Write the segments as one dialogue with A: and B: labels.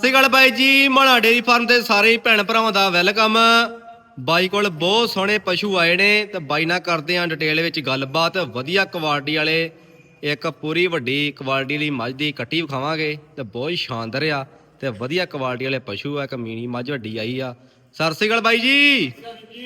A: ਸਤਿ ਸ਼੍ਰੀ ਅਕਾਲ ਬਾਈ ਜੀ ਮਾਣਾ dairy farm ਦੇ ਸਾਰੇ ਭੈਣ ਭਰਾਵਾਂ ਦਾ ਵੈਲਕਮ। ਬਾਈ ਕੋਲ ਬਹੁਤ ਸੋਹਣੇ ਪਸ਼ੂ ਆਏ ਨੇ, ਤੇ ਬਾਈ ਨਾਲ ਕਰਦੇ ਆਂ ਡਿਟੇਲ ਵਿੱਚ ਗੱਲਬਾਤ। ਵਧੀਆ ਕੁਆਲਿਟੀ ਵਾਲੇ, ਇੱਕ ਪੂਰੀ ਵੱਡੀ ਕੁਆਲਿਟੀ ਲਈ ਮੱਝ ਦੀ ਕੱਟੀ ਵਿਖਾਵਾਂਗੇ, ਤੇ ਬਹੁਤ ਸ਼ਾਨਦਾਰ ਆ, ਤੇ ਵਧੀਆ ਕੁਆਲਿਟੀ ਵਾਲੇ ਪਸ਼ੂ ਆ, ਇੱਕ ਮੀਨੀ ਮੱਝ ਵੱਡੀ ਆਈ ਆ। ਸਤਿ ਸ਼੍ਰੀ ਅਕਾਲ ਬਾਈ ਜੀ।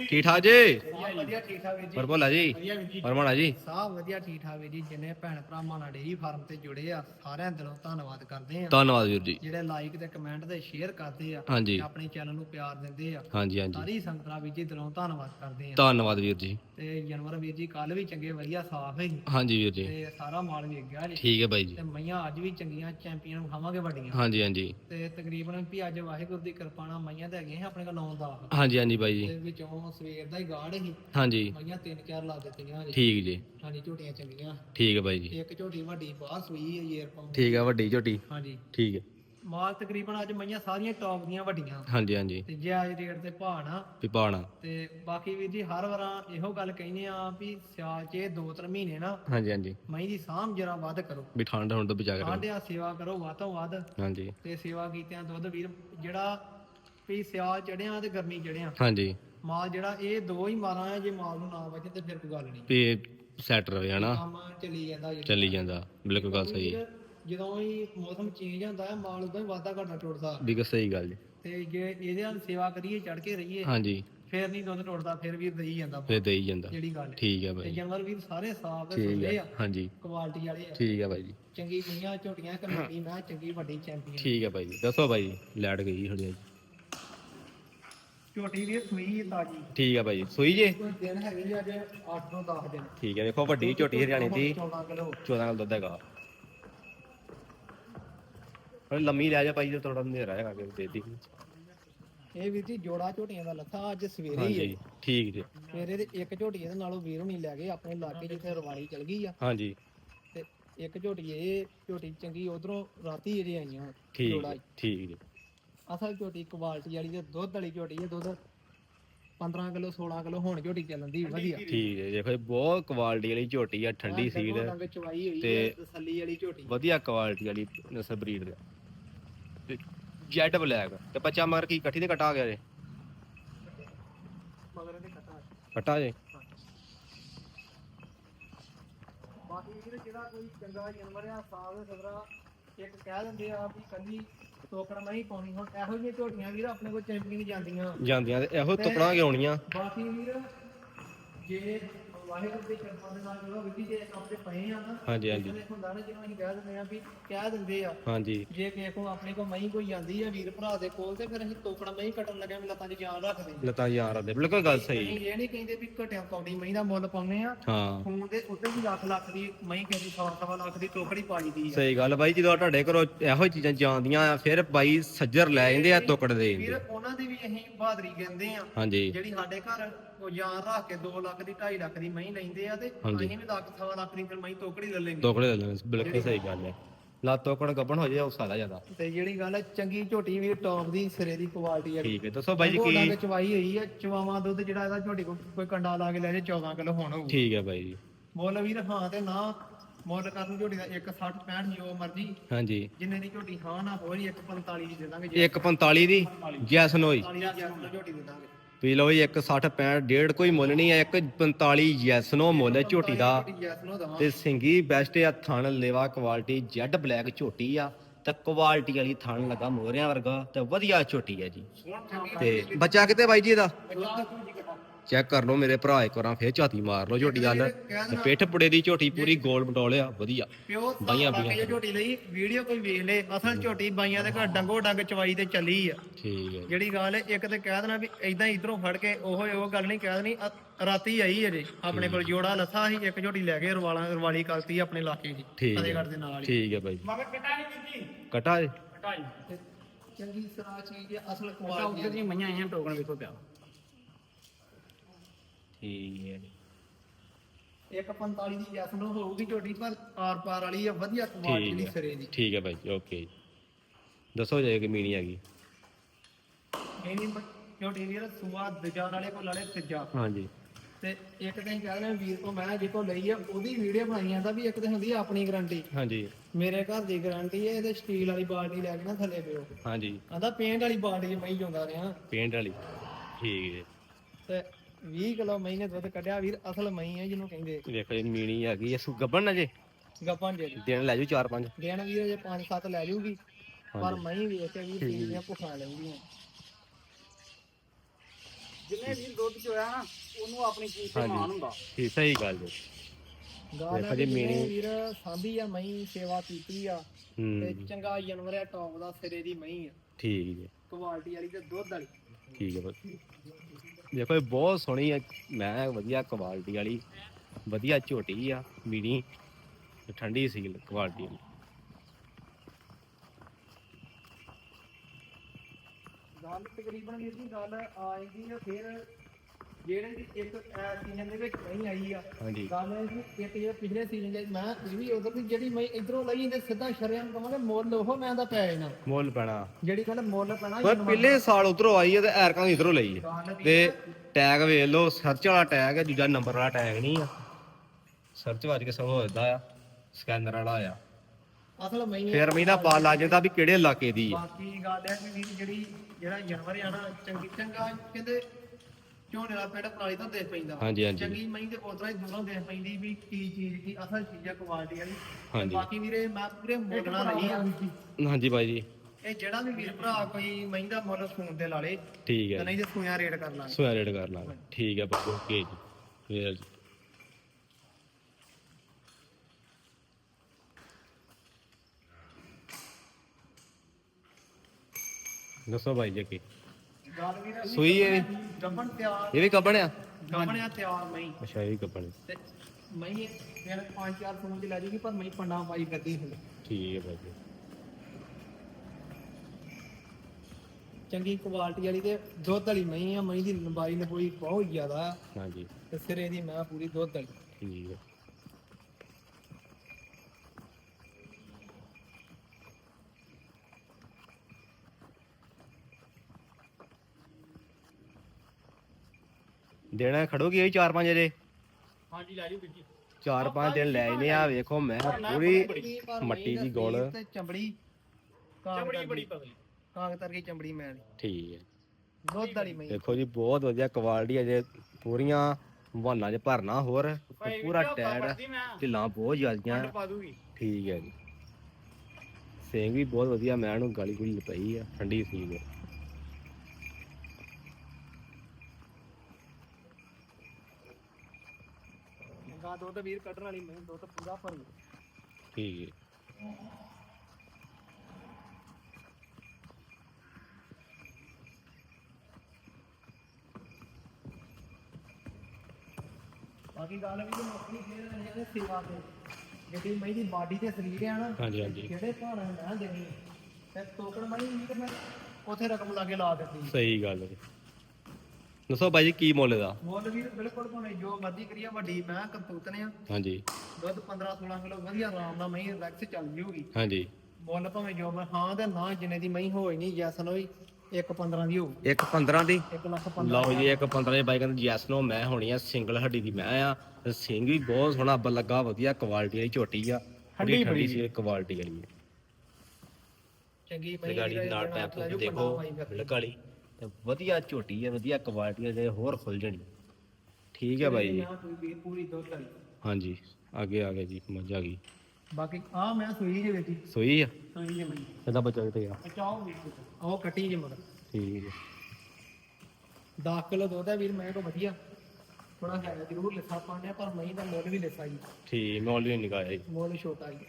A: ਠੀਕ ਠਾਕ ਜੀ?
B: ਵਧੀਆ ਠੀਕ ਠਾਕ ਜੀ।
A: ਪਰ ਭੋਲਾ ਜੀ।
B: ਵਧੀਆ ਵੀਰ ਜੀ। ਸਭ ਵਧੀਆ ਠੀਕ ਠਾਕ ਜੀ ਜਿੰਨੇ ਭੈਣ ਭਰਾ ਮਾਨਾ ਡੇਰੀ ਫਾਰਮ ਤੇ ਜੁੜੇ ਆ ਸਾਰਿਆਂ ਦਿਲੋਂ ਧੰਨਵਾਦ ਕਰਦੇ ਆ।
A: ਧੰਨਵਾਦ ਵੀਰ ਜੀ।
B: ਜਿਹੜੇ ਲਾਈਕ ਤੇ ਕਮੈਂਟ ਤੇ ਸ਼ੇਅਰ ਕਰਦੇ ਆ ਤੇ ਆਪਣੇ ਚੈਨਲ ਨੂੰ ਪਿਆਰ ਦਿੰਦੇ ਆ
A: ਹਾਂਜੀ ਹਾਂਜੀ।
B: ਸਾਰੀ ਸੰਗਤਾਂ ਵੀਰ ਜੀ ਦਿਲੋਂ ਧੰਨਵਾਦ ਕਰਦੇ ਆ।
A: ਧੰਨਵਾਦ ਵੀਰ ਜੀ।
B: ਤੇ ਜਾਨਵਰ ਵੀਰ ਜੀ ਕੱਲ ਵੀ ਚੰਗੇ ਵਧੀਆ ਸਾਫ਼ ਹੈ
A: ਹਾਂਜੀ ਵੀਰ ਜੀ।
B: ਤੇ ਸਾਰਾ ਮਾਲ ਵੇਖ ਗਿਆ ਜੀ।
A: ਠੀਕ ਹੈ ਬਾਈ ਜੀ।
B: ਤੇ ਮਈਆਂ ਅੱਜ ਵੀ ਚੰਗੀਆਂ ਚੈਂਪੀਅਨ ਖਾਵਾਂਗੇ ਵੱਡੀਆਂ।
A: ਹਾਂਜੀ ਹਾਂਜੀ।
B: ਤੇ ਤਕਰੀਬਨ ਵੀ ਅੱਜ ਵਾਹਿਗੁਰੂ ਦੀ ਕਿਰਪਾ ਨਾਲ ਮਈਆਂ ਤੇ ਹੈਗੀਆਂ ਸੀ ਆਪਣੇ ਕੋਲ 9 10
A: ਹਾਂਜੀ ਹਾਂਜੀ ਬਾਈ ਜੀ।
B: ਤੇ ਵਿੱਚੋਂ ਸਵੇਰ ਦਾ ਹੀ ਗਾੜ ਸੀ।
A: ਹਾਂਜੀ।
B: ਮਈਆਂ ਤਿੰਨ ਚਾਰ ਲਾ ਦਿੱਤੀਆਂ ਜੀ
A: ਠੀਕ ਜੀ।
B: ਹਾਂਜੀ ਝੋਟੀਆਂ ਚੰਗੀਆਂ।
A: ਠੀਕ ਹੈ ਬਾਈ ਜੀ।
B: ਇੱਕ ਝੋਟੀ ਵੱਡੀ ਬਾਹਰ ਸੂਈ ਹੈ ਏਅਰ ਪਾਉਂਡ
A: ਠੀਕ ਹੈ ਵੱਡੀ ਝੋਟੀ।
B: ਹਾਂਜੀ।
A: ਠੀਕ ਹੈ
B: ਮਾਲ ਤਕਰੀਬਨ ਅੱਜ ਮਈਆਂ ਸਾਰੀਆਂ ਟੌਪ ਦੀਆਂ ਵੱਡੀਆਂ।
A: ਹਾਂਜੀ ਹਾਂਜੀ।
B: ਤੇ ਜੇ ਅੱਜ ਰੇਟ ਤੇ ਭਾਣਾ
A: ਵੀ ਪਾਣਾ
B: ਤੇ ਬਾਕੀ ਵੀਰ ਜੀ ਹਰ ਵਾਰਾਂ ਇਹੋ ਗੱਲ ਕਹਿੰਦੇ ਆ ਵੀ ਸਿਆਲ 'ਚ ਇਹ ਦੋ ਤਿੰਨ ਮਹੀਨੇ ਨਾ
A: ਹਾਂਜੀ ਹਾਂਜੀ।
B: ਮਈ ਦੀ ਸਾਂਭ ਜਰਾ ਵੱਧ ਕਰੋ।
A: ਵੀ ਠੰਡ ਹੋਣ ਤੋਂ ਬਚਾ ਕੇ ਰੱਖੋ।
B: ਆਂਡਿਆ ਸੇਵਾ ਕਰੋ ਵੱਧ ਤੋਂ ਵੱਧ।
A: ਹਾਂਜੀ।
B: ਤੇ ਸੇਵਾ ਕੀਤਿਆਂ ਦੁੱਧ ਵੀਰ ਜਿਹੜਾ ਵੀ ਸਿਆਲ ਚੜਿਆ ਤੇ ਗਰਮੀ ਚੜਿਆ
A: ਹਾਂਜੀ।
B: ਮਾਲ ਜਿਹੜਾ ਇਹ ਦੋ ਹੀ ਮਾਰਾਂ ਆ ਜੇ ਮਾਲ ਨੂੰ ਨਾ ਵਜੇ ਤੇ ਫਿਰ ਕੋਈ ਗੱਲ ਨਹੀਂ।
A: ਵੀ ਸੈਟ ਰਵੇ ਹਨਾ?
B: ਕੰਮ ਚੱਲੀ ਜਾਂਦਾ ਜੀ
A: ਚੱਲੀ ਜਾਂਦਾ। ਬਿਲਕੁਲ ਗੱਲ ਸਹੀ ਹੈ।
B: ਜਦੋਂ ਹੀ ਮੌਸਮ ਚੇਂਜ ਹੁੰਦਾ ਹੈ ਮਾਲ ਉਦੋਂ ਹੀ ਵਾਧਾ ਘਟਾ ਟੁੱਟਦਾ।
A: ਵੀ ਕਿ ਸਹੀ ਗੱਲ ਜੀ।
B: ਤੇ ਜੇ ਇਹਦੇ ਨਾਲ ਸੇਵਾ ਕਰੀਏ ਚੜ ਕੇ ਰਹੀਏ
A: ਹਾਂਜੀ।
B: ਫੇਰ ਨਹੀਂ ਦੁੱਧ ਟੁੱਟਦਾ ਫਿਰ ਵੀ ਦਈ ਜਾਂਦਾ
A: ਫੇਰ ਦੇਈ ਜਾਂਦਾ।
B: ਜਿਹੜੀ ਗੱਲ ਹੈ।
A: ਠੀਕ ਹੈ
B: ਤੇ ਜਾਨਵਰ ਵੀਰ ਸਾਰੇ ਸਾਫ਼ ਤੇ
A: ਠੀਕ ਹੈ
B: ਆ।
A: ਹਾਂਜੀ।
B: ਕੁਆਲਿਟੀ ਵਾਲੇ ਆ।
A: ਠੀਕ ਹੈ ਬਾਈ ਜੀ।
B: ਚੰਗੀ ਮਈਆਂ ਝੋਟੀਆਂ ਕਮੇਟੀ ਮੈਂ ਚੰਗੀ ਵੱਡੀ ਚੈਂਪੀਅਨ
A: ਠੀਕ ਹੈ ਬਾਈ ਜੀ। ਦੱਸੋ ਬਾਈ ਜੀ ਲੈਟ ਗਈ ਥੋੜੀ ਜੀ।
B: ਝੋਟੀ ਵੀਰ ਸੂਈ ਤਾਜੀ।
A: ਠੀਕ ਬਾਈ ਜੀ ਸੂਈ ਜੇ?
B: ਕੋਈ ਦਿਨ ਹੈਗੇ ਜੀ ਅੱਜ 8 ਤੋਂ 10 ਦਿਨ।
A: ਠੀਕ ਹੈ ਦੇਖੋ ਵੱਡੀ ਝੋਟੀ ਹਰਿਆਣੇ ਦੀ।
B: 14 ਕਿਲੋ।
A: 14 ਕਿਲੋ ਦੁੱਧ ਹੈਗਾ। ਪਰ ਲੰਮੀ ਲੈ ਜਾ ਭਾਈ ਜੇ ਥੋੜਾ ਹਨੇਰਾ ਹੈਗਾ ਕਿ ਦੇ ਦੀ
B: ਇਹ ਵੀਰ ਜੀ ਜੋੜਾ ਝੋਟੀਆਂ ਦਾ ਲੱਥਾ ਅੱਜ ਸਵੇਰੇ ਹੀ ਹੈ।
A: ਹਾਂਜੀ ਠੀਕ ਜੀ।
B: ਸਵੇਰੇ ਦੇ ਇੱਕ ਝੋਟੀ ਇਹਦੇ ਨਾਲੋਂ ਵੀਰ ਹੁਣੀ ਲੈ ਗਏ ਆਪਣੇ ਇਲਾਕੇ ਜਿੱਥੇ ਰਵਾੜੀ ਚਲ ਗਈ ਆ।
A: ਹਾਂਜੀ।
B: ਤੇ ਇੱਕ ਝੋਟੀ ਇਹ ਝੋਟੀ ਚੰਗੀ ਉਧਰੋਂ ਰਾਤੀ ਇਹਦੇ ਆਈਆਂ
A: ਠੀਕ ਠੀਕ ਜੀ।
B: ਅਸਲ ਝੋਟੀ ਕੁਆਲਿਟੀ ਵਾਲੀ ਤੇ ਦੁੱਧ ਵਾਲੀ ਝੋਟੀ ਹੈ ਦੁੱਧ 15 ਕਿਲੋ 16 ਕਿਲੋ ਹੁਣ ਝੋਟੀ ਚੱਲਣ ਦੀ ਵਧੀਆ।
A: ਠੀਕ ਹੈ ਦੇਖੋ ਇਹ ਬਹੁਤ ਕੁਆਲਿਟੀ ਵਾਲੀ ਝੋਟੀ ਆ ਠੰਡੀ ਸੀਲ
B: ਡੰਗ ਚਵਾਈ ਹੋਈ
A: ਤੇ
B: ਹੈ ਤਸੱਲੀ ਵਾਲੀ ਝੋਟੀ।
A: ਵਧੀਆ ਕੁਆਲਿਟੀ ਵਾਲੀ ਨਸਲ ਬਰੀਡ ਦਾ। ਤੇ ਜੈਡ ਬਲੈਕ ਤੇ ਬੱਚਾ ਮਗਰ ਕੀ ਇਕੱਠੀ ਤੇ ਕਟਾ ਗਿਆ ਜੇ?
B: ਮਗਰ ਇਹਦੇ ਕਟਾ।
A: ਕਟਾ ਜੇ?
B: ਬਾਕੀ ਵੀਰ ਜਿਹੜਾ ਕੋਈ ਚੰਗਾ ਜਾਨਵਰ ਆ ਸਾਲ ਦੇ ਸਦਰਾ ਇੱਕ ਕਹਿ ਦਿੰਦੇ ਆ ਵੀ ਕੱਲੀ ਟੋਕਣ ਨਹੀਂ ਪਾਉਣੀ ਹੁਣ ਇਹੋ ਜਿਹੀਆਂ ਝੋਟੀਆਂ ਵੀਰ ਆਪਣੇ ਕੋਲ ਚੈਂਪੀਅਨ ਜਾਂਦੀਆਂ।
A: ਜਾਂਦੀਆਂ ਤੇ ਇਹੋ ਤੁਕੜਾਂ ਆਉਣੀਆਂ?
B: ਬਾਕੀ ਵੀਰ ਜੇ ਵਾਹਿਗੁਰੂ ਦੀ ਕਿਰਪਾ ਦੇ ਨਾਲ ਜਦੋਂ ਵਿੱਧੀ ਦੇ ਕੰਮ ਤੇ ਪਏ ਆ ਨਾ
A: ਹਾਂਜੀ ਹਾਂਜੀ।
B: ਇਹਨੇ ਹੁੰਦਾ ਨਾ ਜਿਵੇਂ ਅਸੀਂ ਕਹਿ ਦਿੰਦੇ ਆ ਵੀ ਕਹਿ ਦਿੰਦੇ ਆ
A: ਹਾਂਜੀ।
B: ਜੇ ਕੋ ਆਪਣੇ ਕੋ ਮਹੀਂ ਕੋਈ ਜਾਂਦੀ ਆ ਵੀਰ ਭਰਾ ਦੇ ਕੋਲ ਤੇ ਫਿਰ ਅਸੀਂ ਟੋਕਣਾ ਮਹੀਂ ਕੱਟਣ ਲੱਗੇ ਵੀ ਲੱਤਾਂ 'ਚ ਜਾਨ ਰੱਖਦੇ ਆ।
A: ਲਤਾ ਯਾਰ ਦੇ ਬਿਲਕੁਲ ਗੱਲ ਸਹੀ।
B: ਅਸੀਂ ਇਹ ਨਹੀਂ ਕਹਿੰਦੇ ਵੀ ਘਟਿਆ ਕੌਡੀ ਮਹੀਂ ਦਾ ਮੁੱਲ ਪਾਉਨੇ ਆ।
A: ਹਾਂ।
B: ਖੂਨ ਦੇ ਉੱਤੇ ਵੀ ਲੱਖ ਲੱਖ ਦੀ ਮਹੀਂ ਕਿਸੇ ਸਵਾ ਸਵਾ ਲੱਖ ਦੀ ਟੋਕੜੀ ਪਾਈ ਦੀ ਆ।
A: ਸਹੀ ਗੱਲ ਬਾਈ ਜਦੋਂ ਤੁਹਾਡੇ ਘਰੋਂ ਇਹੋ ਚੀਜ਼ਾਂ ਜਾਂਦੀਆਂ ਆ ਫਿਰ ਬਾਈ ਸੱਜਰ ਲੈ ਜਾਂਦੇ ਆ ਤੁਕੜ ਦੇ
B: ਵੀਰ ਉਹਨਾਂ ਦੀ ਵੀ ਅਸੀਂ ਬਹਾਦਰੀ ਕਹਿੰਦੇ ਆ।
A: ਹਾਂਜੀ।
B: ਜਿਹੜੀ ਸਾਡੇ ਘਰ ਉਹ ਜਾਨ ਰੱਖ ਕੇ 2 ਲੱਖ ਦੀ 2.5 ਲੱਖ ਦੀ ਮਹੀਂ ਲੈਂਦੇ ਆ ਤੇ
A: ਹਾਂਜੀ।
B: ਅਸੀਂ ਵੀ ਲੱਖ ਸਵਾ ਲੱਖ ਦੀ ਫਿਰ ਮਹੀਂ ਟੋਕੜੀ ਲੈ ਲੈਂਦੇ
A: ਤੁਕੜੇ ਲੈ ਲੈਣੇ ਬਿਲਕੁਲ ਸਹੀ ਗੱਲ ਹੈ। ਲੱਤ ਤੁਕੜ ਗੱਬਣ ਹੋ ਜਾਏ ਉਹ ਸਾਲਾ ਜ਼ਿਆਦਾ।
B: ਤੇ ਜਿਹੜੀ ਗੱਲ ਹੈ ਚੰਗੀ ਝੋਟੀ ਵੀ ਟੌਪ ਦੀ ਸਿਰੇ ਦੀ ਕੁਆਲਿਟੀ ਹੈ।
A: ਠੀਕ ਹੈ ਦੱਸੋ ਬਾਈ ਜੀ
B: ਉਹ
A: ਕੀ
B: ਡੰਗ ਚਵਾਈ ਹੋਈ ਹੈ ਚਵਾਵਾ ਦੁੱਧ ਜਿਹੜਾ ਇਹਦਾ ਝੋਟੀ ਕੋਲ ਕੋਈ ਕੰਡਾ ਲਾ ਕੇ ਲੈ ਜੇ 14 ਕਿਲੋ ਹੁਣ ਹੋਊ।
A: ਠੀਕ ਹੈ ਬਾਈ ਜੀ।
B: ਮੁੱਲ ਵੀਰ ਹਾਂ ਤੇ ਨਾ ਮੁੱਲ ਕਰਨ ਝੋਟੀ ਦਾ 160 65 ਜੋ ਮਰਜ਼ੀ।
A: ਹਾਂਜੀ।
B: ਜਿੰਨੇ ਦੀ ਝੋਟੀ ਹਾਂ ਨਾ ਹੋਈ 145 ਦੀ ਦੇ ਦਾਂਗੇ ਜੇ
A: 145 ਦੀ ਜੈਸਨ ਹੋਈ
B: 45 ਦੀ ਝੋਟੀ ਦੇ ਦਾਂਗੇ।
A: ਪੀ ਲਓ ਜੀ 160 65 ਡੇਢ ਕੋਈ ਮੁੱਲ ਨਹੀਂ ਹੈ 145 ਜੈਸਨੋ ਮੁੱਲ ਹੈ ਝੋਟੀ ਦਾ। ਤੇ ਸਿੰਗੀ ਬੈਸਟ ਆ ਥਣ ਲੇਵਾ ਕੁਆਲਿਟੀ ਜੈਡ ਬਲੈਕ ਝੋਟੀ ਆ ਤੇ ਕੁਆਲਿਟੀ ਵਾਲੀ ਥਣ ਲੱਗਾ ਮੋਹਰਿਆਂ ਵਰਗਾ ਤੇ ਵਧੀਆ ਝੋਟੀ ਹੈ ਜੀ। ਤੇ ਬੱਚਾ ਕਿਤੇ ਬਾਈ ਜੀ ਇਹਦਾ? ਚੈੱਕ ਕਰ ਲਓ ਮੇਰੇ ਭਰਾ ਇੱਕ ਵਾਰਾਂ ਫੇਰ ਝਾਤੀ ਮਾਰ ਲਓ ਝੋਟੀ ਵੱਲ। ਤੇ ਪਿੱਠ ਪੁੜੇ ਦੀ ਝੋਟੀ ਪੂਰੀ ਗੋਲ ਮਟੋਲਿਆ ਵਧੀਆ।
B: ਪਿਓ
A: ਬਾਈਆਂ
B: ਬਾਈਆਂ। ਝੋਟੀ ਲਈ ਵੀਡੀਓ ਕੋਈ ਵੇਖ ਲੇ ਅਸਲ ਝੋਟੀ ਬਾਈਆਂ ਦੇ ਘਰ ਡੰਗੋ ਡੰਗ ਚਵਾਈ ਤੇ ਚੱਲੀ ਆ।
A: ਠੀਕ ਹੈ ਜੀ।
B: ਜਿਹੜੀ ਗੱਲ ਹੈ ਇੱਕ ਤੇ ਕਹਿ ਦੇਣਾ ਵੀ ਐਦਾਂ ਇਧਰੋਂ ਫੜ ਕੇ ਉਹ ਉਹ ਗੱਲ ਨਹੀਂ ਕਹਿ ਦੇਣੀ ਅ- ਰਾਤੀ ਆਈ ਅਜੇ ਆਪਣੇ ਕੋਲ ਜੋੜਾ ਲੱਥਾ ਸੀ ਇੱਕ ਝੋਟੀ ਲੈ ਕੇ ਰਵਾਲਾ ਰਵਾਲੀ ਕਰਤੀ ਆਪਣੇ ਇਲਾਕੇ ਦੀ
A: ਠੀਕ ਹੈ
B: ਫਤਿਹਗੜ੍ਹ ਦੇ ਨਾਲ ਹੀ।
A: ਠੀਕ ਹੈ ਬਾਈ
B: ਮਗਰ ਕਟਾ ਨਹੀਂ ਕੀਤੀ
A: ਕਟਾ ਜੀ
B: ਕਟਾਈ ਚੰਗੀ ਸਰਾ ਚੀਜ਼ ਹੈ ਅਸਲ ਕੁਆਲਿਟੀ ਦੀ ਮਈਆਂ ਆਈਆਂ ਟੋਕਣ ਵੇਖੋ ਪਿਆ
A: ਠੀਕ ਹੈ ਜੀ।
B: ਇੱਕ 45 ਦੀ ਜੈਸ ਨੂੰ ਹੋਊਗੀ ਝੋਟੀ ਪਰ ਆਰ ਪਾਰ ਵਾਲੀ ਆ ਵਧੀਆ ਕੁਆਲਿਟੀ
A: ਠੀਕ
B: ਦੀ
A: ਹੈ।
B: ਸਿਰੇ ਦੀ।
A: ਠੀਕ ਹੈ ਜੀ ਓਕੇ ਜੀ। ਦੱਸੋ ਜੇ ਕਿ ਮੀਣੀ ਹੈਗੀ?
B: ਇਹਨੀ ਝੋਟੀ ਵੀਰ ਸੁਆ ਦਜਾ ਵਾਲੇ ਕੋਲ ਲੜੇ ਤੀਜਾ।
A: ਹਾਂਜੀ।
B: ਤੇ ਇੱਕ ਦਿਨ ਕਹਿ ਰਹੇ ਵੀਰ ਕੋ ਮੈਂ ਜਿਹੋ ਲਈ ਆ ਉਹਦੀ ਵੀਡੀਓ ਬਣਾਈ ਜਾਂਦਾ ਵੀ ਇੱਕ ਦਿਨ ਹੁੰਦੀ ਆ ਆਪਣੀ ਗਾਰੰਟੀ
A: ਹਾਂਜੀ।
B: ਮੇਰੇ ਘਰ ਦੀ ਗਾਰੰਟੀ ਹੈ ਇਹਦੇ ਸਟੀਲ ਵਾਲੀ ਬਾਲਟੀ ਲੈ ਕੇ ਨਾ ਥੱਲੇ ਪਿਓ।
A: ਹਾਂਜੀ।
B: ਆਂਦਾ ਪੇਂਟ ਵਾਲੀ ਬਾਲਟੀ 'ਚ ਮਈ ਜਾਂਦਾ ਰਿਹਾ।
A: ਪੇਂਟ ਵਾਲੀ। ਠੀਕ ਹੈ
B: ਤੇ 20 ਕਿਲੋ ਮਈ ਨੇ ਦੁੱਧ ਕੱਢਿਆ ਵੀਰ ਅਸਲ ਮਈ ਹੈ ਜਿਹਨੂੰ ਕਹਿੰਦੇ
A: ਵੇਖੋ ਇਹ ਮੀਣੀ ਹੈਗੀ ਇਹ ਸੁ ਗੱਬਣ ਨਾ ਜੇ?
B: ਗੱਪਾਂ ਜੇ
A: ਦਿਨ ਲੈ ਜੂ 4-5
B: ਦੇਣ ਵੀਰ ਜੇ 5-7 ਲੈ ਜੂਗੀ ਪਰ ਮਈ ਵੇਖ ਕੇ ਵੀਰ ਪੀਣ ਦੀਆਂ ਭੁੱਖਾਂ ਲੈਂਦੀਆਂ।
C: ਜਿੰਨੇ ਵੀ ਦੁੱਧ ਚੋਇਆ ਨਾ ਉਹਨੂੰ ਆਪਣੀ ਚੀਜ਼ ਤੇ ਮਾਣ ਹੁੰਦਾ।
A: ਠੀਕ ਸਹੀ ਗੱਲ ਜੀ।
B: ਗਾਲ
A: ਵੇਖੋ
B: ਹੈ
A: ਜੀ
B: ਜਿਹਨੇ
A: ਮੀਣੀ-
B: ਵੀਰ ਸਾਂਭੀ ਆ ਮਈ ਸੇਵਾ ਕੀਤੀ ਆ ਤੇ ਚੰਗਾ ਜਾਨਵਰ ਟੌਪ ਦਾ ਸਿਰੇ ਦੀ ਮਈ ਆ।
A: ਠੀਕ ਹੈ
B: ਕੁਆਲਿਟੀ ਵਾਲੀ ਤੇ ਦੁੱਧ ਵਾਲੀ।
A: ਠੀਕ ਹੈ ਬਸ। ਦੇਖੋ ਇਹ ਬਹੁਤ ਸੋਹਣੀ ਹੈ। ਮੈਂ ਵਧੀਆ ਕੁਆਲਿਟੀ ਵਾਲੀ, ਵਧੀਆ ਝੋਟੀ ਆ ਮੀਣੀ ਤੇ ਠੰਡੀ ਸੀ ਕੁਆਲਿਟੀ ਵਾਲੀ।
B: ਗੱਲ ਤਕਰੀਬਨ ਵੀਰ ਜੀ ਗੱਲ ਆ ਜਾਂਦੀ ਆ, ਫਿਰ ਜਿਹੜੇ ਦੀ ਇੱਕ ਸੀਜ਼ਨ ਦੇ ਵਿੱਚ ਨਹੀਂ ਆਈ ਆ।
A: ਹਾਂਜੀ।
B: ਗੱਲ ਇਹ ਸੀ ਇੱਕ ਜਿਹੜਾ ਪਿਛਲੇ ਸੀਜ਼ਨ ਦੇ ਮੈਂ ਇਹ ਵੀ ਉਧਰ ਦੀ ਜਿਹੜੀ ਮੈਂ ਇਧਰੋਂ ਲਈ ਤੇ ਸਿੱਧਾ ਸ਼ਰਿਆਂ ਕਹਾਂਗੇ ਮੁੱਲ ਉਹ ਮੈਂ ਦਾ ਪੈ ਜਾਣਾ।
A: ਮੁੱਲ ਪੈਣਾ।
B: ਜਿਹੜੀ ਕਹਿੰਦੇ ਮੁੱਲ ਪੈਣਾ
A: ਪਰ ਪਿਛਲੇ ਸਾਲ ਉਧਰੋਂ ਆਈ ਹੈ ਤੇ ਐਰਕਾਂ ਇਧਰੋਂ ਲਈ ਹੈ ਤੇ ਟੈਗ ਵੇਖ ਲਓ ਸਰਚ ਵਾਲਾ ਟੈਗ ਹੈ ਦੂਜਾ ਨੰਬਰ ਵਾਲਾ ਟੈਗ ਨਹੀਂ ਆ। ਸਰਚ ਵੱਜ ਕੇ ਸਭ ਹੋ ਜਾਂਦਾ ਆ ਸਕੈਨਰ ਵਾਲਾ ਆ।
B: ਅਸਲ ਮੈਂ
A: ਫਿਰ ਵੀ ਨਾ ਪਾ ਲਾ ਜਾਂਦਾ ਵੀ ਕਿਹੜੇ ਇਲਾਕੇ ਦੀ ਆ।
B: ਬਾਕੀ ਗੱਲ ਹੈ ਕਿ ਜਿਹੜੀ ਜਿਹੜਾ ਜਾਨਵਰ ਆ ਨਾ ਚੰਗੀ ਚੰਗਾ ਕਹਿੰਦੇ ਝੋਨੇ ਵਾਲਾ ਪਿੰਡ ਪਰਾਲੀ ਤੋਂ ਦੇਖ ਪੈਂਦਾ।
A: ਹਾਂਜੀ ਹਾਂਜੀ।
B: ਚੰਗੀ ਮਹੀਂ ਦੇ ਪੋਤਰਾ ਹੀ ਦੂਰੋਂ ਦੇਖ ਪੈਂਦੀ ਵੀ ਕੀ ਚੀਜ਼ ਕੀ ਅਸਲ ਚੀਜ਼ ਹੈ ਕੁਆਲਿਟੀ ਵਾਲੀ। ਤੇ
A: ਹਾਂਜੀ।
B: ਬਾਕੀ ਵੀਰੇ ਮੈਂ ਪੂਰੇ ਮੁੱਲ ਨਾਲ ਰਹੀ ਆ।
A: ਹਾਂਜੀ ਬਾਈ ਜੀ।
B: ਇਹ ਜਿਹੜਾ ਵੀ ਵੀਰ ਭਰਾ ਕੋਈ ਮਹੀਂ ਦਾ ਮੁੱਲ ਫੋਨ ਤੇ ਲਾ ਲੇ
A: ਠੀਕ ਹੈ
B: ਨਹੀਂ ਤੇ ਸੂਆਂ ਰੇਟ ਕਰ ਲਾਂਗੇ।
A: ਸੋਇਆ ਰੇਡ ਕਰ ਲਾਂਗੇ। ਠੀਕ ਹੈ ਬਾਈ ਓਕੇ ਜੀ। ਫੇਰ ਜੀ। ਦੱਸੋ ਬਾਈ ਜੀ ਕੀ
B: ਗੱਲ ਵੀ
A: ਸੂਈ ਇਹ?
B: ਗੱਬਣ ਤਿਆਰ
A: ਇਹ ਵੀ ਕੱਪਣ ਆ?
B: ਗੱਬਣਿਆ ਤਿਆਰ ਮਹੀਂ
A: ਅੱਛਾ ਇਹ ਵੀ ਕੱਪਣ
B: ਤੇ ਮੇਰੇ ਪੰਜ ਚਾਰ ਫੋਨ ਤੇ ਲੈ ਜੂਗੀ ਪਰ ਮਹੀਂ ਪੰਡਾ ਪਾਈ ਕਰਦੀ ਹੁੰਦੀ
A: ਠੀਕ ਹੈ ਬਾਈ ਜੀ।
B: ਚੰਗੀ ਕੁਆਲਿਟੀ ਵਾਲੀ ਤੇ ਦੁੱਧ ਵਾਲੀ ਮਹੀਂ ਆ ਮਹੀਂ ਦੀ ਲੰਬਾਈ ਲੰਬੋਈ ਬਹੁਤ ਜ਼ਿਆਦਾ। ਆ
A: ਹਾਂਜੀ।
B: ਤੇ ਸਿਰੇ ਦੀ ਮੈਂ ਪੂਰੀ ਦੁੱਧ ਵਾਲੀ।
A: ਠੀਕ ਹੈ। ਦੇਣਾ ਖੜੋਗੀ ਇਹ 4-5 ਜੇ
B: ਹਾਂਜੀ ਲੈ ਜੂ ਵੀਰ ਜੀ।
A: 4-5 ਦਿਨ ਲੈ ਜਨੇ ਆ ਵੇਖੋ ਮੈਂ ਪੂਰੀ ਮੱਟੀ ਦੀ ਗੋਲ।
B: ਤੇ ਚਮੜੀ ਚਮੜੀ ਬੜੀ ਪਤਲੀ। ਕਾਗ ਤਰ ਗਈ ਚਮੜੀ ਮੈਂ
A: ਠੀਕ ਹੈ।
B: ਦੁੱਧ ਵਾਲੀ ਮਹੀਂ
A: ਦੇਖੋ ਜੀ ਬਹੁਤ ਵਧੀਆ ਕੁਆਲਿਟੀ ਹੈ ਜੇ ਪੂਰੀਆਂ ਵਾਲਾਂ 'ਚ ਭਰਨਾ ਹੋਰ ਪੂਰਾ ਟੈਡ ਢਿੱਲਾਂ ਬਹੁਤ ਜ਼ਿਆਦੀਆਂ ਠੀਕ ਹੈ ਜੀ। ਸਿੰਘ ਵੀ ਬਹੁਤ ਵਧੀਆ ਮੈਂ ਇਹਨੂੰ ਗਾਲੀ ਗੁਲੀ ਪਈ ਆ ਠੰਡੀ ਸੀ ਹੈ
B: ਦੁੱਧ ਵੀਰ ਕੱਢਣ ਵਾਲੀ ਮਹੀਂ ਦੁੱਧ ਪੂਰਾ ਭਰੂ।
A: ਠੀਕ ਹੈ
B: ਬਾਕੀ ਗੱਲ ਵੀ ਤੇ ਮੱਖਣੀ ਫੇਰ ਰਹਿੰਦੇ ਸੇਵਾ ਤੇ। ਜਿਹੜੀ ਮਹੀਂ ਦੀ ਬਾਡੀ ਤੇ ਸਰੀਰ ਆ ਨਾ
A: ਹਾਂਜੀ ਹਾਂਜੀ।
B: ਜਿਹੜੇ ਭਾਰਾਂ ਨਾ ਦੇਣੀ ਤੇ ਟੋਕਣ ਮਹੀਂ ਨਹੀਂ ਤੇ ਮੈਂ ਉਥੇ ਰਕਮ ਲਾ ਕੇ ਲਾ ਦਿੱਤੀ।
A: ਸਹੀ ਗੱਲ ਹੈ ਦੱਸੋ ਬਾਈ ਜੀ ਕੀ ਮੁੱਲ ਦਾ
B: ਮੁੱਲ ਵੀ ਬਿਲਕੁਲ ਭਾਵੇਂ ਜੋ ਮਰਜ਼ੀ ਕਰੀਏ ਵੱਡੀ ਮੈਂ ਕੰਪੂਤਨੇ ਆ।
A: ਹਾਂਜੀ।
B: ਦੁੱਧ 15 16 ਕਿਲੋ ਵਧੀਆ ਆਰਾਮ ਨਾਲ ਮਹੀਂ ਰੈਕਸ ਚੱਲ ਜੂਗੀ।
A: ਹਾਂਜੀ।
B: ਮੁੱਲ ਭਾਵੇਂ ਜੋ ਮੈਂ ਹਾਂ ਤੇ ਨਾ ਜਿੰਨੇ ਦੀ ਮਹੀਂ ਹੋਈ ਨਹੀਂ ਜੈਸਨ ਹੋਈ ਇੱਕ 15 ਦੀ ਹੋਊ
A: ਇੱਕ 15 ਦੀ?
B: 1 ਲੱਖ 15
A: ਲਓ ਜੀ ਇੱਕ 15 ਦੇ ਬਾਈ ਕਹਿੰਦੇ ਜੈਸ ਨੋ ਮੈਂ ਹੋਣੀ ਆ ਸਿੰਗਲ ਹੱਡੀ ਦੀ ਮੈਂ ਆ। ਤੇ ਸਿੰਘ ਵੀ ਬਹੁਤ ਸੋਹਣਾ ਅੱਬ ਲੱਗਾ ਵਧੀਆ ਕੁਆਲਿਟੀ ਵਾਲੀ ਝੋਟੀ ਆ।
B: ਹੱਡੀ
A: ਠੰਡੀ ਸੀ ਕੁਆਲਿਟੀ ਵਾਲੀ
B: ਚੰਗੀ ਮਹੀਂ
A: ਗਾੜੀ ਨਾਲ ਟੈਪ ਦੇਖੋ ਬਿਲਕ ਵਾਲੀ ਤੇ ਵਧੀਆ ਝੋਟੀ ਹੈ ਵਧੀਆ ਕੁਆਲਿਟੀ ਦੇ ਹੋਰ ਖੁੱਲ ਜਣੀ। ਠੀਕ ਹੈ ਬਾਈ ਜੀ।
B: ਪੂਰੀ ਦੁੱਧ ਵਾਲੀ
A: ਹਾਂਜੀ ਅੱਗੇ ਆ ਗਏ ਜੀ ਮੱਝ ਆ ਗਈ
B: ਬਾਕੀ ਆ ਮੈਂ ਸੂਈ ਜੇ ਵੇਚੀ।
A: ਸੋਈ ਆ?
B: ਸੂਈ ਜੇ ਮਹੀਂ
A: ਇਹਦਾ ਬੱਚਾ ਕਿੱਥੇ ਆ
B: ਚਾਹੋ ਵੀਰ ਉਹ ਕੱਟੀ ਜੇ ਮਗਰ।
A: ਠੀਕ ਹੈ।
B: 10 ਕਿਲੋ ਦੁੱਧ ਹੈ ਵੀਰ ਮੈਂ ਕੋ ਵਧੀਆ। ਥੋੜਾ ਹੈ ਜ਼ਰੂਰ ਲਿਖਾ ਪਾਉਂਦੇ ਆ ਪਰ ਮਹੀਂ ਦਾ ਮੁੱਲ ਵੀ ਜੀ।
A: ਠੀਕ ਮੈਂ ਆਲਰੇਡੀ ਨਿਕਾਇਆ ਜੀ।
B: ਮੁੱਲ ਛੋਟਾ ਜੀ।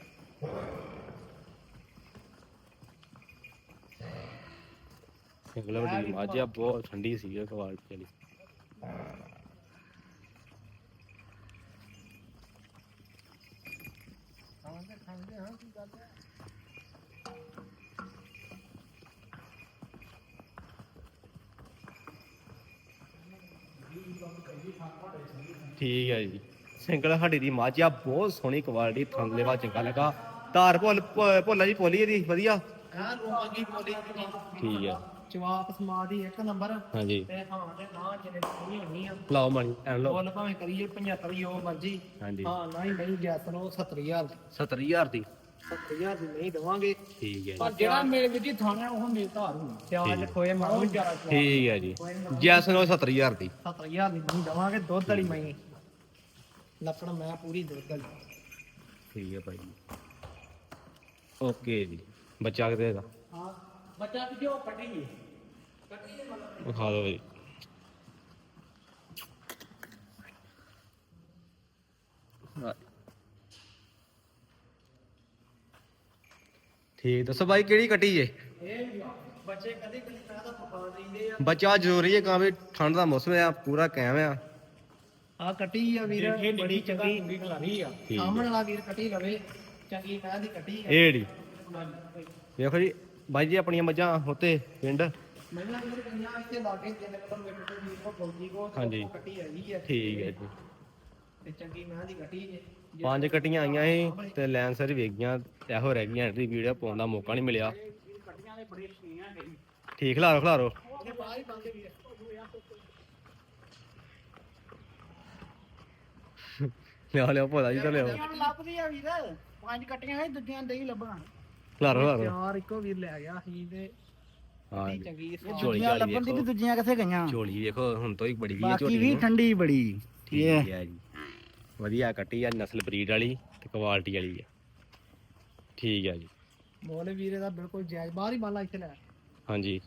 A: ਸਿੰਗਲ ਵੱਡੀ ਮੱਝ ਆ ਬਹੁਤ ਠੰਡੀ ਸੀ ਕੁਆਲਿਟੀ ਵਾਲੀ।
B: ਖਾਂਦੇ ਖਾਂਦੇ ਹਾਂ ਕੀ ਗੱਲ ਹੈ
A: ਠੀਕ ਹੈ ਜੀ। ਸਿੰਗਲ ਹੱਡੀ ਦੀ ਮੱਝ ਬਹੁਤ ਸੋਹਣੀ ਕੁਆਲਿਟੀ ਥੰਗਲੇਵਾ ਚੰਗਾ ਲੱਗਾ। ਧਾਰ ਭੁੱਲ ਭੁੱਲਾ ਜੀ ਪੋਲੀ ਇਹਦੀ ਵਧੀਆ?
B: ਹਾਂ ਰੋਮਾਂਗੀ ਬੋਲੀ
A: ਠੀਕ ਹੈ
B: ਜਵਾਬ ਸਮਾਦੀ ਇੱਕ ਨੰਬਰ
A: ਹਾਂਜੀ।
B: ਤੇ ਹਾਂ ਤੇ ਨਾ ਜਿਹਨੇ ਨਹੀਂ ਹੋਣੀ ਆ।
A: ਲਾਓ ਮਣੀ ਐਨ ਲਓ।
B: ਮੁੱਲ ਭਾਵੇਂ ਕਰੀਏ 75 ਜੋ ਮਰਜ਼ੀ।
A: ਹਾਂਜੀ।
B: ਹਾਂ ਨਾ ਹੀ ਨਹੀਂ ਜੈਸਨ ਉਹ 70000 ਦੀ।
A: 70000 ਦੀ।
B: 70000 ਦੀ ਨਹੀਂ ਦਵਾਂਗੇ।
A: ਠੀਕ ਹੈ
C: ਪਰ ਜਿਹੜਾ ਮੇਰੇ ਵਿੱਚ ਥਾਣਾ ਉਹ ਮੇਰੇ ਧਾਰ ਹੋਊ
B: ਸਿਆਲ ਖੋਏ ਮਾਰੋ ਜ਼ਿਆਦਾ
A: ਠੀਕ ਹੈ ਜੀ। ਜੈਸਨ ਉਹ 70000 ਦੀ।
B: 70000 ਦੀ ਨਹੀਂ ਦਵਾਂਗੇ ਦੁੱਧ ਵਾਲੀ ਮੈਂ ਲੱਪੜ ਮੈਂ ਪੂਰੀ ਦੁੱਧ ਵਾਲੀ
A: ਠੀਕ ਹੈ ਭਾਈ ਓਕੇ ਜੀ। ਬੱਚਾ ਕਿਤੇ ਦਾ
B: ਹਾਂ ਬੱਚਾ ਵੀ ਜੋ
A: ਵਿਖਾ ਦਿਓ ਜੀ। ਠੀਕ ਦੱਸੋ ਭਾਈ ਕਿਹੜੀ ਕੱਟੀ ਜੇ।
B: ਬੱਚੇ ਕਦੀ ਕਦੀ ਮੈਂ ਤਾਂ ਫਫਾ ਦਿੰਦੇ ਆ।
A: ਬੱਚਾ ਜ਼ਰੂਰੀ ਹੈ ਕਾਂ ਵੀ ਠੰਡ ਦਾ ਮੌਸਮ ਆ ਪੂਰਾ ਕਾਇਮ ਆ।
B: ਆ ਕੱਟੀ ਆ ਵੀਰ ਬੜੀ ਚੰਗੀ
C: ਖਲਾਰੀ ਆ।
B: ਸਾਹਮਣੇ ਵਾਲਾ ਵੀਰ ਕੱਟੀ ਲਵੇ ਚੰਗੀ ਦੀ ਕੱਟੀ ਆ।
A: ਇਹ ਢੀ ਵੇਖੋ ਜੀ ਬਾਈ ਜੀ ਆਪਣੀਆਂ ਮੱਝਾਂ ਉੱਤੇ ਪਿੰਡ।
B: ਮੈਨੂੰ ਵੀਰ ਕਈਆਂ ਇੱਥੇ ਲਾਗੇ ਜਿੰਨੇ ਮਤਲਬ ਮੇਰੇ ਕੋਲ ਵੀਰ ਕੋ ਫੌਜੀ ਕੋ ਤੇ
A: ਹਾਂਜੀ।
B: ਕੱਟੀ ਹੈਗੀ
A: ਠੀਕ ਹੈ ਜੀ।
B: ਤੇ ਚੰਗੀ ਮੈਂ ਦੀ ਕੱਟੀ ਜੇ।
A: ਪੰਜ ਕੱਟੀਆਂ ਆਈਆਂ ਸੀ ਤੇ ਲੈਣ ਸਰ ਵੇਖ ਗਈਆਂ ਇਹੋ ਰਹਿ ਗਈਆਂ ਐਂਟਰੀ ਵੀਡੀਓ ਪਾਉਣ ਦਾ ਮੌਕਾ ਨਹੀਂ ਮਿਲਿਆ।
C: ਕੱਟੀਆਂ ਦੇ ਬੜੇ ਸ਼ਕੀਆਂ ਨੇ
A: ਠੀਕ ਖਲਾਰੋ ਖਲਾਰੋ।
B: ਇਹ ਬਾਹਰ ਹੀ ਬੰਦੇ ਵੀਰ
A: ਲਿਆ ਲਿਆ ਭੋਲਾ ਜੀ ਤਾਂ ਲਿਆਓ।
C: ਹੁਣ ਲੱਭਦੀ ਆ ਵੀਰ। ਪੰਜ ਕੱਟੀਆਂ ਸੀ ਦੂਜੀਆਂ ਨਹੀਂ ਲੱਭਣਾ।
A: ਖਲਾਰੋ ਖਲਾਰੋ।
B: ਚਾਰ ਇੱਕੋ ਵੀਰ ਲੈ ਗਿਆ ਸੀ ਤੇ
A: ਹਾਂ।
B: ਚੰਗੀ
A: ਝੋਲੀ
C: ਦੂਜੀਆਂ
A: ਝਾਲੀ
C: ਲੱਭਣ ਦੀ
A: ਵੇਖੋ।
C: ਤੇ ਦੂਜੀਆਂ ਕਿੱਥੇ ਗਈਆਂ?
A: ਝੋਲੀ ਵੇਖੋ ਹੁਣ ਤੋਂ ਹੀ ਬੜੀ ਗਈ ਹੈ
C: ਬਾਕੀ
A: ਝੋਲੀ
C: ਵੀ
A: ਨੂੰ।
C: ਠੰਡੀ ਬੜੀ। ਠੀਕ ਹੈ
A: ਠੀਕ ਹੈ ਜੀ। ਵਧੀਆ ਕੱਟੀ ਆ ਨਸਲ ਬਰੀਡ ਵਾਲੀ ਤੇ ਕੁਆਲਿਟੀ ਵਾਲੀ ਹੈ ਠੀਕ ਹੈ ਜੀ।
B: ਮੋਲੇ ਵੀਰੇ ਦਾ ਬਿਲਕੁਲ ਜਾਇਜ਼। ਬਾਹਰ ਹੀ ਬਾਲਾ ਇੱਥੇ ਲੈ
A: ਹਾਂਜੀ।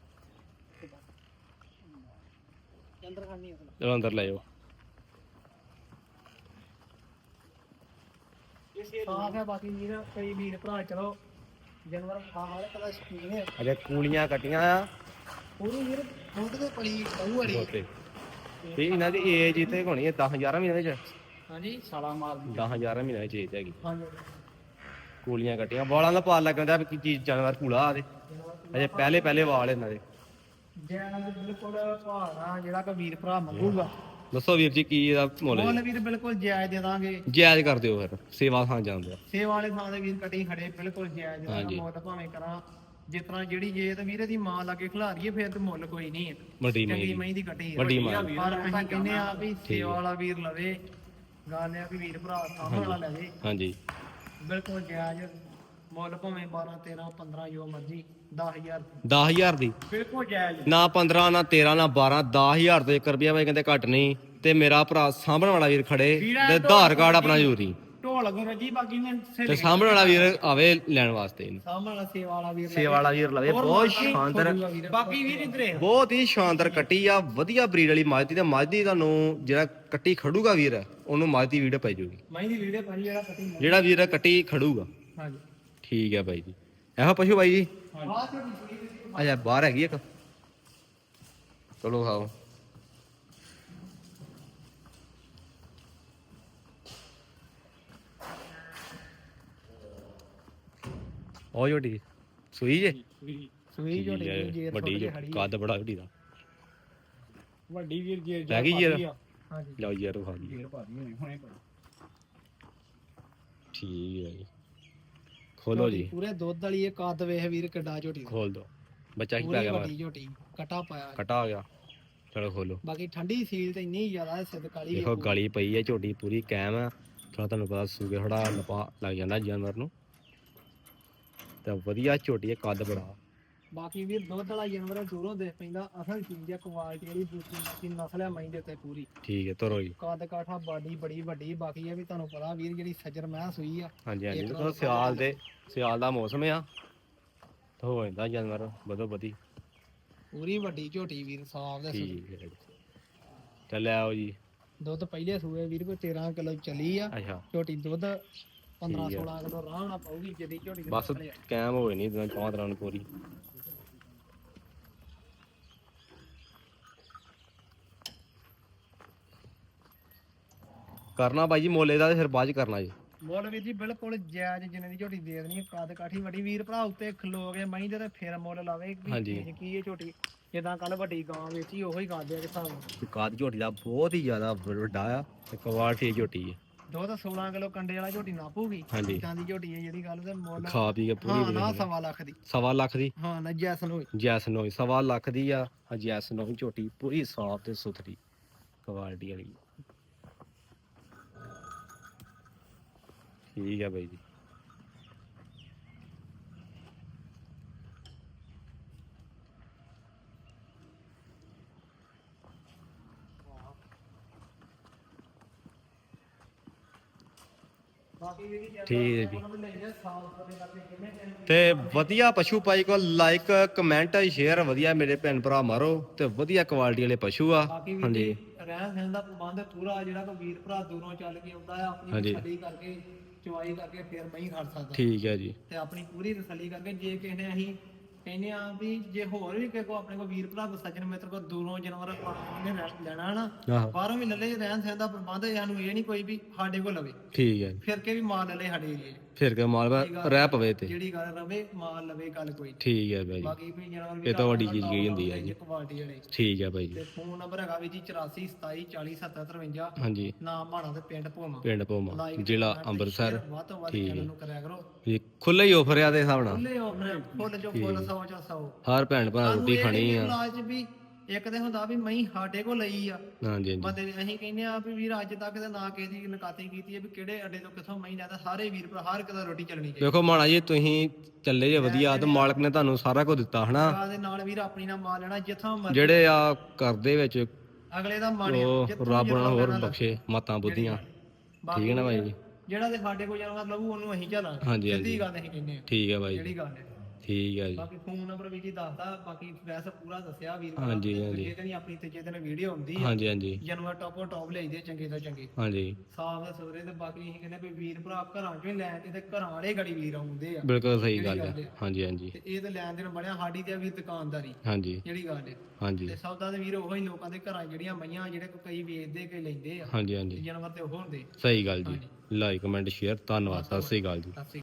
B: ਅੰਦਰ ਖਾਣੀ ਅਸਲ
A: ਚਲੋ ਅੰਦਰ ਲੈ ਜਾਓ
B: ਸਾਫ਼ ਹੈ ਬਾਕੀ ਵੀਰ ਕਈ ਵੀਰ ਭਰਾ ਚਲੋ। ਜਾਨਵਰ ਖਾ ਵਾਲੇ ਕਦਾ ਸ਼ਕੀਨ ਹੈ
A: ਅਜੇ ਕੂਲੀਆਂ ਕੱਟੀਆਂ ਆ।
B: ਪੂਰੀ ਵੀਰ ਦੁੱਧ ਦੇ ਪਲੀ ਕਹੂ ਵਾਲੀ
A: ਛੋਟੇ ਤੇ ਇਹਨਾਂ ਦੀ ਏਜ ਇੱਥੇ ਹੋਣੀ ਹੈ 10 11 ਮਹੀਨੇ ਵਿੱਚ।
B: ਹਾਂਜੀ
C: ਸਾਲਾ ਮਾਰ
A: 10 11 ਮਹੀਨੇ ਵਿੱਚ ਏਜ ਹੈਗੀ।
B: ਹਾਂਜੀ।
A: ਕੂਲੀਆਂ ਕੱਟੀਆਂ ਵਾਲਾਂ ਦਾ ਪਾਰ ਲੱਗਦਾ ਵੀ ਕੀ ਚੀਜ਼ ਜਾਨਵਰ ਕੂਲਾ ਆਦੇ ਅਜੇ ਪਹਿਲੇ ਪਹਿਲੇ ਵਾਲ ਇਹਨਾਂ ਦੇ।
B: ਦੇ ਬਿਲਕੁਲ ਜਿਹੜਾ ਕੋ ਵੀਰ ਭਰਾ ਮੰਗੂਗਾ।
A: ਦੱਸੋ ਵੀਰ ਜੀ ਕੀ ਇਹਦਾ ਮੁੱਲ
B: ਮੋਲ
A: ਜੀ?
B: ਵੀਰ ਬਿਲਕੁਲ ਜਾਇਜ਼ ਦੇ ਦਾਂਗੇ।
A: ਜਾਇਜ਼ ਕਰ ਦਿਓ ਫਿਰ ਸੇਵਾ ਥਾਂ ਜਾਂਦੇ ਆ।
B: ਸੇਵਾ ਵਾਲੇ ਥਾਂ ਦੇ ਵੀਰ ਕਟੀ ਖੜੇ ਬਿਲਕੁਲ ਜਾਇਜ਼ ਦੇ
A: ਹਾਂਜੀ।
B: ਦਾਂਗੇ ਮੁੱਲ ਭਾਵੇਂ ਕਰਾਂ। ਜਿਸ ਤਰ੍ਹਾਂ ਜਿਹੜੀ ਜੇ ਤੇ ਵੀਰੇ ਦੀ ਮਾਂ ਲਾਗੇ ਖਿਲਾਰੀਏ ਫਿਰ ਤੇ ਮੁੱਲ ਕੋਈ ਨਹੀਂ ਹੈ।
A: ਵੱਡੀ
B: ਚੰਗੀ
A: ਮਹੀਂ
B: ਮਹੀਂ ਦੀ ਕੱਟੀ ਹੈ
A: ਵੱਡੀ ਮਹੀਂ।
B: ਪਰ ਅਸੀਂ ਕਹਿੰਦੇ ਆ ਵੀ ਸੇਵਾ ਵਾਲਾ ਵੀਰ ਲਵੇ। ਗੱਲ ਇਹ ਆ ਵੀ ਵੀਰ ਭਰਾ ਸਾਹਮਣੇ ਵਾਲਾ ਲਵੇ।
A: ਹਾਂਜੀ।
B: ਬਿਲਕੁਲ ਜਾਇਜ਼ ਮੁੱਲ ਭਾਵੇਂ 12 13 15 ਜੋ ਮਰਜ਼ੀ 10000
A: 10000 ਦੀ?
B: ਬਿਲਕੁਲ ਜਾਇਜ਼
A: ਨਾ 15 ਨਾ 13 ਨਾ 12 10000 ਤੋਂ 1 ਰੁਪਿਆ ਬਾਈ ਕਹਿੰਦੇ ਘੱਟ ਨਹੀਂ। ਤੇ ਮੇਰਾ ਭਰਾ ਸਾਂਭਣ ਵਾਲਾ ਵੀਰ ਖੜੇ ਤੇ ਆਧਾਰ ਕਾਰਡ ਆਪਣਾ ਜ਼ਰੂਰੀ।
B: ਢੋਲ ਗੋ ਰੱਜੀ ਬਾਕੀ ਨੇ
A: ਤੇ ਸਾਂਭਣ ਵਾਲਾ ਵੀਰ ਆਵੇ ਲੈਣ ਵਾਸਤੇ ਇਹਨੂੰ।
B: ਸਾਹਮਣੇ ਵਾਲਾ ਸੇਵਾ ਵਾਲਾ ਵੀਰ
A: ਸੇਵਾ ਵਾਲਾ ਵੀਰ ਲਵੇ ਬਹੁਤ ਸ਼ਾਨਦਾਰ।
B: ਬਾਕੀ ਵੀਰ ਇਧਰੇ
A: ਬਹੁਤ ਹੀ ਸ਼ਾਨਦਾਰ ਕੱਟੀ ਆ ਵਧੀਆ ਬਰੀਡ ਵਾਲੀ ਮੱਝ ਦੀ ਤੇ ਮੱਝ ਦੀ ਤੁਹਾਨੂੰ ਜਿਹੜਾ ਕੱਟੀ ਖੜੂਗਾ ਵੀਰ ਉਹਨੂੰ ਮੱਝ ਦੀ ਵੀਡੀਓ ਪੈ ਜਾਊਗੀ।
B: ਮੈਂ ਦੀ ਵੀਡੀਓ ਪਾਈ ਜਿਹੜਾ ਕੱਟੀ
A: ਜਿਹੜਾ ਵੀਰ ਕੱਟੀ ਖੜੂਗਾ।
B: ਹਾਂਜੀ।
A: ਠੀਕ ਹੈ ਬਾਈ ਜੀ। ਇਹੋ ਪਸ਼ੂ ਬਾਈ ਜੀ। ਆ ਜਾ ਬਾਹਰ ਹੈਗੀ ਇੱਕ। ਚਲੋ ਖਾਓ ਉਹ ਜੋੜੀ ਸੂਈ ਜੇ?
B: ਸੂਈ ਜੇਰ
A: ਵੱਡੀ ਜੋ ਕੱਦ ਬੜਾ ਵੱਡੀ ਦਾ।
C: ਵੱਡੀ ਵੀਰ ਜੀ
A: ਲੈ ਗਈ ਯਾਰ।
B: ਹਾਂਜੀ।
A: ਲਓ ਯਾਰ ਉਹ ਖਾ ਲਈ ਠੀਕ ਹੈ ਜੀ। ਖੋਲੋ ਜੀ।
B: ਪੂਰੇ ਦੁੱਧ ਵਾਲੀ ਇਹ ਕੱਦ ਵੇਖ ਵੀਰ ਕਿੱਡਾ ਝੋਟੀ ਦਾ।
A: ਖੋਲ ਦੋ। ਬੱਚਾ ਕੀ ਪੈ
B: ਪੂਰੀ
A: ਗਿਆ
B: ਵੱਡੀ ਝੋਟੀ ਕਟਾ ਪਾਇਆ
A: ਕਟਾ ਆ ਗਿਆ। ਚਲੋ ਖੋਲੋ।
B: ਬਾਕੀ ਠੰਡੀ ਸੀਲ ਤੇ ਇੰਨੀ ਜ਼ਿਆਦਾ ਸਿੱਧ ਕਾਲੀ
A: ਦੇਖੋ ਗਲੀ ਪਈ ਹੈ ਝੋਟੀ ਪੂਰੀ ਕਾਇਮ ਆ। ਥੋੜਾ ਤੁਹਾਨੂੰ ਪਤਾ ਸੂਗੇ ਥੋੜਾ ਲਪਾ ਲੱਗ ਜਾਂਦਾ ਜਾਨਵਰ ਨੂੰ। ਤਾਂ ਵਧੀਆ ਝੋਟੀ ਹੈ ਕੱਦ ਬੜਾ
B: ਬਾਕੀ ਵੀਰ ਦੁੱਧ ਵਾਲਾ ਜਾਨਵਰ ਦੂਰੋਂ ਦੇਖ ਪੈਂਦਾ ਅਸਲ ਚੀਜ਼ ਆ ਕੁਆਲਿਟੀ ਜਿਹੜੀ ਦੂਸਰੀ ਬਾਕੀ ਨਸਲ ਆ ਮਹੀਂ ਦੇ ਉੱਤੇ ਪੂਰੀ।
A: ਠੀਕ ਹੈ ਤੋਰੋ ਜੀ।
B: ਕੱਦ ਕਾਠਾ ਬਾਡੀ ਬੜੀ ਵੱਡੀ ਬਾਕੀ ਇਹ ਵੀ ਤੁਹਾਨੂੰ ਪਤਾ ਵੀਰ ਜਿਹੜੀ ਸੱਜਰ ਮੈਂ ਸੂਈ ਆ
A: ਹਾਂਜੀ ਹਾਂਜੀ
B: ਇੱਕ
A: ਸਿਆਲ ਦੇ ਸਿਆਲ ਦਾ ਮੌਸਮ ਆ। ਤਾਂ ਹੋ ਜਾਂਦਾ ਜਾਨਵਰ ਬਦੋ ਬਦੀ
B: ਪੂਰੀ ਵੱਡੀ ਝੋਟੀ ਵੀਰ ਸਾਫ਼ ਦੇ ਸੂਈ।
A: ਠੀਕ ਹੈ ਜੀ। ਚੱਲ ਆਓ ਜੀ।
B: ਦੁੱਧ ਪਹਿਲੇ ਸੂਏ ਵੀਰ ਕੋਈ 13 ਕਿਲੋ ਚੱਲੀ ਆ। ਝੋਟੀ ਦੁੱਧ 15
A: ਠੀਕ ਆ।
B: 16 ਕਿਲੋ ਨਾਲ ਪਾਉਗੀ ਜਦੀ ਝੋਟੀ
A: ਬਸ। ਕਾਇਮ ਹੋਏ ਨਹੀਂ ਦੋਨਾਂ ਚੌਂ ਤਰ੍ਹਾਂ ਨੂੰ ਪੂਰੀ। ਕਰਨਾ ਬਾਈ ਜੀ ਮੋਲੇ ਦਾ ਤੇ ਫਿਰ ਬਾਅਦ ਚ ਕਰਨਾ ਜੀ।
B: ਮੁੱਲ ਵੀਰ ਜੀ ਬਿਲਕੁਲ ਜਾਇਜ਼ ਜਿੰਨੇ ਦੀ ਝੋਟੀ ਦੇ ਦੇਣੀ ਹੈ ਕੱਦ ਕਾਠੀ ਵੱਡੀ। ਵੀਰ ਭਰਾ ਉੱਤੇ ਖਲੋ ਗਏ ਮਹੀਂ ਦੇ ਤੇ ਫਿਰ ਮੁੱਲ ਲਾਵੇ ਵੀ
A: ਹਾਂਜੀ।
B: ਚੀਜ਼ ਕੀ ਇਹ ਝੋਟੀ। ਜਿੱਦਾਂ ਕੱਲ ਵੱਡੀ ਗਾਂ ਵੇਚੀ ਉਹੀ ਗਾਂ ਦੇ ਹਿਸਾਬ ਨਾਲ
A: ਕਾਦ ਝੋਟੀ ਦਾ ਬਹੁਤ ਹੀ ਜ਼ਿਆਦਾ ਵੱਡਾ ਆ ਤੇ ਕੁਆਲਿਟੀ ਝੋਟੀ ਹੈ।
B: ਦੁੱਧ 16 ਕਿਲੋ ਕੰਡੇ ਵਾਲਾ ਝੋਟੀ ਨਾਪੂਗੀ।
A: ਹਾਂਜੀ।
B: ਇਦਾਂ ਦੀ ਝੋਟੀ ਹੈ ਜਿਹੜੀ ਗੱਲ ਤੇ ਮੁੱਲ
A: ਖਾ ਪੀ ਕੇ ਪੂਰੀ
B: ਹਾਂ ਨਾ
A: ਵਧੀਆ
B: ਸਵਾ ਲੱਖ ਦੀ।
A: ਸਵਾ ਲੱਖ ਦੀ?
B: ਹਾਂ ਨਾ ਜੈਸਨ ਹੋਈ।
A: ਜੈਸਨੋਈ ਸਵਾ ਲੱਖ ਦੀ ਆ। ਆ ਜੈਸਨੋਈ ਝੋਟੀ ਪੂਰੀ ਸਾਫ਼ ਤੇ ਸੁਥਰੀ। ਕੁਆਲਿਟੀ ਵਾਲੀ। ਠੀਕ ਆ ਬਾਈ ਜੀ। ਤੇ ਵਧੀਆ ਪਸ਼ੂ ਪਾਈ ਕੋਲ ਲਾਈਕ ਕਮੈਂਟ ਸ਼ੇਅਰ ਵਧੀਆ ਮੇਰੇ ਭੈਣ ਭਰਾ ਮਾਰੋ ਤੇ ਵਧੀਆ ਕੁਆਲਿਟੀ ਵਾਲੇ ਪਸ਼ੂ ਆ। ਹਾਂਜੀ।
B: ਰਹਿਣ ਸਹਿਣ ਦਾ ਪ੍ਰਬੰਧ ਪੂਰਾ ਜਿਹੜਾ ਕੋ ਵੀਰ ਭਰਾ ਦੂਰੋਂ ਚੱਲ ਕੇ ਆਉਂਦਾ ਆ ਆਪਣੀ ਛੱਡੀ ਕਰਕੇ ਚਵਾਈ ਕਰਕੇ ਫਿਰ ਮਹੀਂ ਖੜ ਸਕਦਾ।
A: ਠੀਕ ਹੈ ਜੀ।
B: ਤੇ ਆਪਣੀ ਪੂਰੀ ਤਸੱਲੀ ਕਰਕੇ ਜੇ ਕਿਸੇ ਨੇ ਅਸੀਂ ਕਹਿੰਦੇ ਆ ਵੀ ਜੇ ਹੋਰ ਵੀ ਕਿਸੇ ਕੋ ਆਪਣੇ ਕੋ ਵੀਰ ਭਰਾ ਕੋ ਸੱਜਣ ਮਿੱਤਰ ਕੋ ਦੂਰੋਂ ਜਾਨਵਰ ਰਹਿ- ਲੈਣਾ ਨਾ ਬਾਹਰੋਂ ਵੀ ਲੱਲੇ ਰਹਿਣ ਸਹਿਣ ਦਾ ਪ੍ਰਬੰਧ ਸਾਨੂੰ ਇਹ ਨਹੀਂ ਕੋਈ ਵੀ ਸਾਡੇ ਕੋਲ ਲਵੇ।
A: ਠੀਕ ਹੈ
B: ਫਿਰ ਕੇ ਵੀ ਮਾਲ ਲੱਲੇ ਸਾਡੇ ਏਰੀਏ।
A: ਫਿਰ ਕੇ ਮਾਲ ਰਹਿ ਪਵੇ ਤੇ
B: ਜਿਹੜੀ ਗੱਲ ਰਵੇ ਮਾਲ ਲਵੇ ਗੱਲ ਕੋਈ ਨਹੀਂ।
A: ਠੀਕ ਹੈ ਬਾਈ ਜੀ
B: ਬਾਕੀ ਵੀ
A: ਇਹ ਤਾਂ ਵੱਡੀ ਚੀਜ਼ ਕੀ ਹੁੰਦੀ ਹੈ ਜੀ।
B: ਕੁਆਲਿਟੀ ਵਾਲੇ।
A: ਠੀਕ ਹੈ ਬਾਈ ਜੀ।
B: ਤੇ ਫੋਨ ਨੰਬਰ ਹੈਗਾ ਵੀ ਜੀ 84 27 40 70 53
A: ਹਾਂਜੀ।
B: ਨਾਮ ਮਾਣਾ ਤੇ ਪਿੰਡ ਭੋਮਾ।
A: ਪਿੰਡ ਭੋਮਾ
B: Like
A: ਜ਼ਿਲ੍ਹਾ
B: comment,
A: ਅੰਮ੍ਰਿਤਸਰ।
B: share ਵੱਧ ਤੋਂ ਵੱਧ ਚੈਨਲ ਨੂੰ ਕਰਿਆ ਕਰੋ।
A: ਇਹ ਖੁੱਲੇ ਹੀ ਆਫਰ ਆ ਦੇ ਹਿਸਾਬ ਨਾਲ।
B: ਖੁੱਲੇ ਆਪਣੇ ਫੁੱਲ ਜੋ ਫੁੱਲ ਸੌ ਚੋਂ ਸੌ।
A: ਹਰ ਭੈਣ ਭਰਾ ਰੋਟੀ ਖਾਣੀ ਆ।
B: ਲਾਜ ਵੀ ਇੱਕ ਤੇ ਹੁੰਦਾ ਵੀ ਮਈ ਸਾਡੇ ਕੋਲ ਲਈ ਆ।
A: ਹਾਂਜੀ ਹਾਂਜੀ।
B: ਬੰਦੇ ਨੇ ਅਸੀਂ ਕਹਿੰਦੇ ਆ ਵੀ ਵੀਰ ਅੱਜ ਤੱਕ ਤੇ ਨਾ ਕਿਸੇ ਦੀ ਨਕਾਤੀ ਕੀਤੀ ਹੈ ਵੀ ਕਿਹੜੇ ਅੱਡੇ ਤੋਂ ਕਿੱਥੋਂ ਮਈ ਲੈਂਦਾ ਸਾਰੇ ਵੀਰ ਭਰਾ ਹਰ ਇੱਕ ਦਾ ਰੋਟੀ ਚੱਲਣੀ ਚਾਹੀਦੀ।
A: ਵੇਖੋ ਮਾਣਾ ਜੀ ਤੁਸੀਂ ਚੱਲੇ ਜੇ ਵਧੀਆ ਤੇ ਮਾਲਕ ਨੇ ਤੁਹਾਨੂੰ ਸਾਰਾ ਕੁਝ ਦਿੱਤਾ ਹਨਾ?
B: ਆ ਦੇ ਨਾਲ ਵੀਰ ਆਪਣੀ ਨਾਲ ਮਾਲ ਲੈਣਾ ਜਿੱਥੋਂ ਮਰਜ਼ੀ।
A: ਜਿਹੜੇ ਆ ਘਰ ਦੇ ਵਿੱਚ
B: ਅਗਲੇ ਦਾ ਮਾਣ
A: ਉਹ ਰੱਬ ਨਾਲ ਹੋਰ ਬਖਸ਼ੇ ਮਾਤਾ ਬੁੱਧੀਆਂ। ਠੀਕ ਹੈ ਨਾ ਬਾਈ ਜੀ?
B: ਜਿਹੜਾ ਤੇ ਸਾਡੇ ਕੋਲ ਜਾਨਵਰ ਲਊ ਉਹਨੂੰ ਅਸੀਂ ਚੱਲਾਂਗੇ।
A: ਹਾਂਜੀ ਹਾਂਜੀ।
B: ਸਿੱਧੀ ਗੱਲ ਅਸੀਂ ਕਹਿੰਦੇ ਆ।
A: ਠੀਕ ਹੈ ਜੀ
B: ਜਿਹੜੀ ਗੱਲ ਹੈ।
A: ਠੀਕ ਹੈ ਜੀ।
B: ਬਾਕੀ ਫੋਨ ਨੰਬਰ ਵੀ ਜੀ ਦੱਸਦਾ ਬਾਕੀ ਵੈਸੇ ਪੂਰਾ ਦੱਸਿਆ ਵੀਰ
A: ਹਾਂਜੀ, ਹਾਂਜੀ।
B: ਜੇ ਦਿਨ ਆਪਣੀ ਤੀਜੇ ਦਿਨ ਵੀਡੀਓ ਹੁੰਦੀ ਆ।
A: ਹਾਂਜੀ ਹਾਂਜੀ।
B: ਜਾਨਵਰ ਟੌਪੋ ਟੌਪ ਲਈਦੇ ਚੰਗੇ ਤੋਂ ਚੰਗੇ।
A: ਹਾਂਜੀ।
B: ਸਾਫ਼ ਸਵਰੇ ਤੇ ਬਾਕੀ ਅਸੀਂ ਕਹਿੰਦੇ ਵੀ ਵੀਰ ਭਰਾ ਘਰਾਂ ਚੋਂ ਹੀ ਲੈਣ ਤੇ ਤੇ ਘਰਾਂ ਵਾਲੇ ਗੜੀ ਵੀਰ ਆਉਂਦੇ ਆ।
A: ਬਿਲਕੁਲ ਸਹੀ ਗੱਲ ਹੈ ਹਾਂਜੀ ਹਾਂਜੀ।
B: ਤੇ ਇਹ ਤੇ ਲੈਣ ਦੇਣ ਬਣਿਆ ਸਾਡੀ ਤੇ ਆ ਵੀ ਦੁਕਾਨਦਾਰੀ।
A: ਹਾਂਜੀ।
B: ਜਿਹੜੀ ਗੱਲ ਹੈ
A: ਹਾਂਜੀ।
B: ਤੇ ਸੌਦਾ ਦੇ ਵੀਰ ਉਹੋ ਹੀ ਲੋਕਾਂ ਦੇ ਘਰਾਂ ਜਿਹੜੀਆਂ ਮਈਆਂ ਜਿਹੜੇ ਕੋਈ ਕਈ ਵੇਚਦੇ ਕਈ ਲੈਂਦੇ ਆ।
A: ਹਾਂਜੀ
B: ਜਾਨਵਰ ਤੇ ਉਹ ਹੁੰਦੇ।
A: ਸਹੀ ਗੱਲ ਜੀ। ਲਾਈਕ ਕਮੈਂਟ ਸ਼ੇਅਰ ਧੰਨਵਾਦ। ਸਤਿ ਸ੍ਰੀ ਅਕਾਲ ਜੀ।